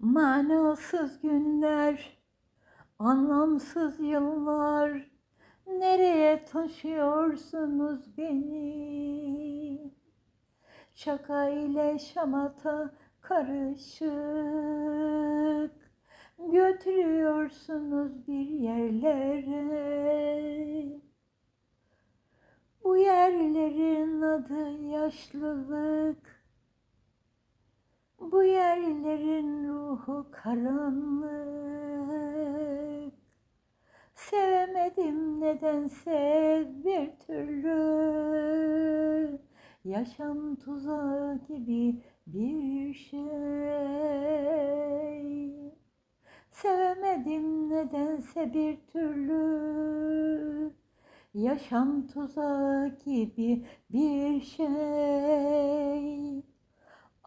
Manasız günler, anlamsız yıllar, nereye taşıyorsunuz beni? Şaka ile şamata karışık, götürüyorsunuz bir yerlere. Bu yerlerin adı yaşlılık. Bu yerlerin ruhu karanlık. Sevemedim nedense bir türlü. Yaşam tuzağı gibi bir şey. Sevemedim nedense bir türlü. Yaşam tuzağı gibi bir şey.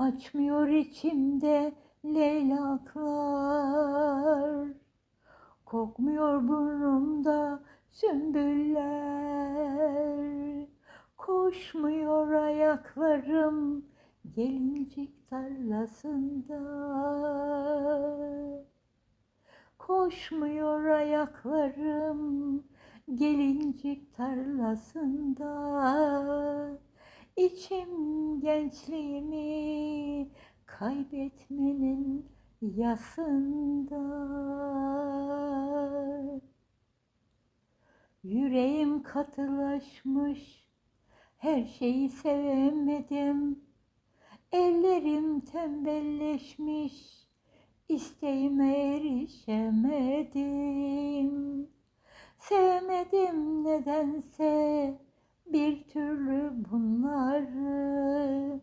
Açmıyor içimde leylaklar. Kokmuyor burnumda sümbüller. Koşmuyor ayaklarım gelincik tarlasında. Koşmuyor ayaklarım gelincik tarlasında. İçim gençliğimi kaybetmenin yasında. Yüreğim katılaşmış, her şeyi sevemedim. Ellerim tembelleşmiş, isteğime erişemedim. Sevmedim nedense bir türlü bunları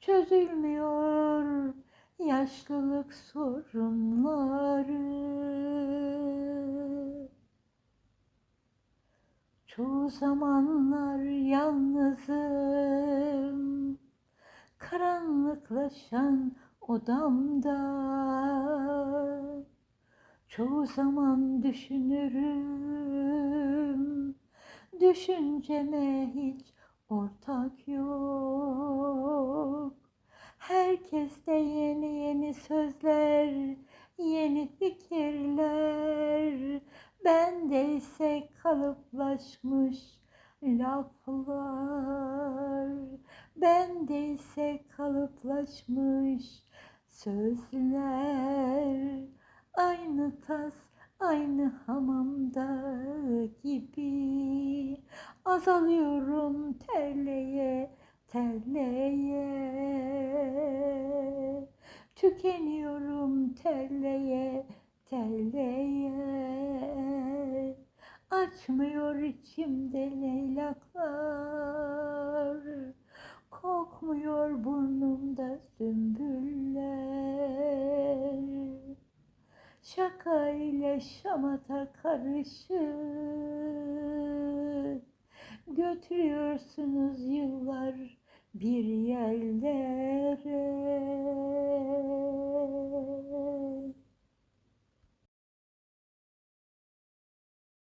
çözülmüyor yaşlılık sorunları. Çoğu zamanlar yalnızım karanlıklaşan odamda. Çoğu zaman düşünürüm Düşünceme hiç ortak yok. Herkeste yeni yeni sözler Yeni fikirler. Bende ise kalıplaşmış laflar. Bende ise kalıplaşmış sözler. Aynı tas, aynı hamamda gibi Azalıyorum terleye, terleye. Tükeniyorum terleye, terleye. Açmıyor içimde leylaklar. Kokmuyor burnumda sümbüller. Şaka ile şamata karışık Götürüyorsunuz yıllar bir yerlere